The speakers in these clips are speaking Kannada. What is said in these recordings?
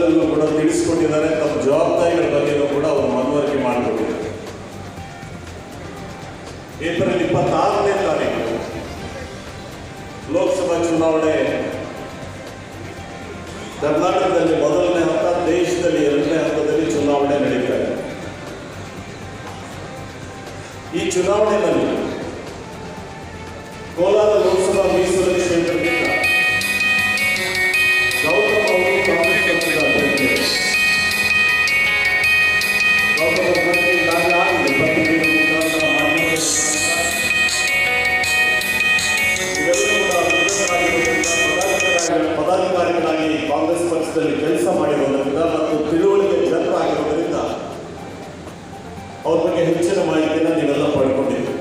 ನಮ್ಮೆಲ್ಲರಿಗೂ ಕೂಡ ತಿಳಿಸಿಕೊಟ್ಟಿದ್ದಾರೆ. ತಮ್ಮ ಜವಾಬ್ದಾರಿಗಳ ಬಗ್ಗೆನೂ ಕೂಡ ಅವರು ಮನವರಿಕೆ ಮಾಡಿಕೊಟ್ಟಿದ್ದಾರೆ. ಏಪ್ರಿಲ್ ಇಪ್ಪತ್ತಾರನೇ ತಾರೀಕು ಲೋಕಸಭಾ ಚುನಾವಣೆ. ಕರ್ನಾಟಕದಲ್ಲಿ ಮೊದಲನೇ ಹಂತ, ದೇಶದಲ್ಲಿ ಎರಡನೇ ಹಂತದಲ್ಲಿ ಚುನಾವಣೆ ನಡೀತಾ ಈ ಚುನಾವಣೆಯಲ್ಲಿ ಕೋಲಾರ ಕಾಂಗ್ರೆಸ್ ಪಕ್ಷದಲ್ಲಿ ಕೆಲಸ ಮಾಡಿರುವುದರಿಂದ ಮತ್ತು ತಿಳುವಳಿಕೆ ಜನರಾಗಿರುವುದರಿಂದ ಅವ್ರ ಬಗ್ಗೆ ಹೆಚ್ಚಿನ ಮಾಹಿತಿಯನ್ನು ನೀವೆಲ್ಲ ಪಡ್ಕೊಂಡಿದ್ದೀರಿ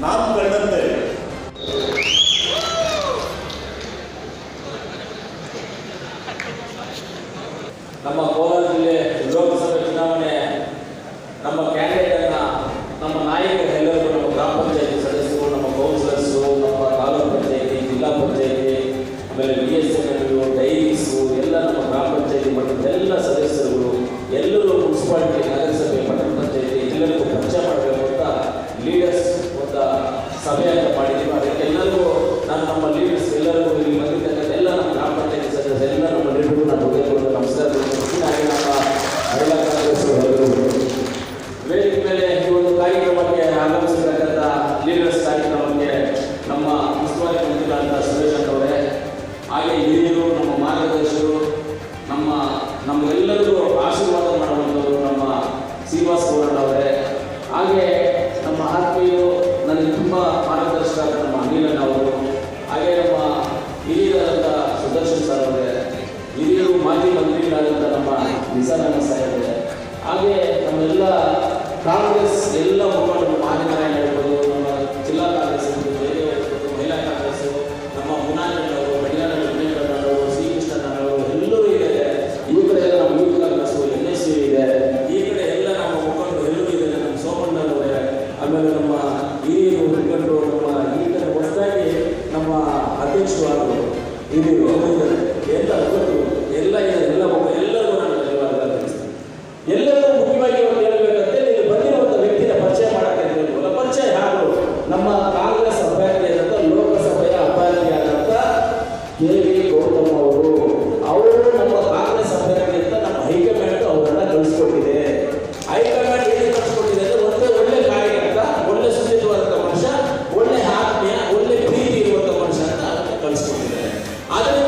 ನಾನು ಕಂಡಂತೆ ನಮ್ಮ ಕೋಲಾರ ಜಿಲ್ಲೆ ಲೋಕಸಭೆ ಚುನಾವಣೆ ನಮ್ಮ ಕ್ಯಾಂಡಿಡೇಟನ್ನು ನಮ್ಮ ನಾಯಕರು ವೇದಿಕೆ ಮೇಲೆ ಈ ಒಂದು ಕಾರ್ಯಕ್ರಮಕ್ಕೆ ಆಗಮಿಸಿರ್ತಕ್ಕಂಥ ಲೀಡರ್ಸ್ ಕಾರ್ಯಕ್ರಮಕ್ಕೆ ನಮ್ಮ ಉಸ್ತುವಾರಿ ಮಂತ್ರಿಗಳಾದ ಸುರೇಶ್ ಅವರೇ, ಹಾಗೆ ಹಿರಿಯರು, ನಮ್ಮ ಮಾರ್ಗದರ್ಶಕರು, ನಮ್ಮ, ನಮ್ಮೆಲ್ಲರಿಗೂ ಆಶೀರ್ವಾದ ಮಾಡುವಂಥವರು ನಮ್ಮ ಶ್ರೀನಿವಾಸ್ ಗೌಡ ಅವರೇ. ಹಾಗೆ ನಮ್ಮ ಆತ್ಮೀಯರು, ನನಗೆ ತುಂಬ ಮಾರ್ಗದರ್ಶಕರಾದ ನಮ್ಮ ಅನಿಲಣ್ಣ ಅವರು, ಹಾಗೆ ನಮ್ಮ ಹಿರಿಯರಾದಂಥ ಸುದರ್ಶನ್ ಸರ್ ಅವರೇ, ಹಿರಿಯರು, ಮಾಜಿ ಮಂತ್ರಿಗಳಾದಂಥ ನಮ್ಮ ನಿಸಾನಣ್ಣ ಸಾಹೇಬರೇ, ಹಾಗೆ ನಮ್ಮೆಲ್ಲ ಕಾಂಗ್ರೆಸ್ ಎಲ್ಲ ಮುಖಂಡರು ಮಾವಿನ 아들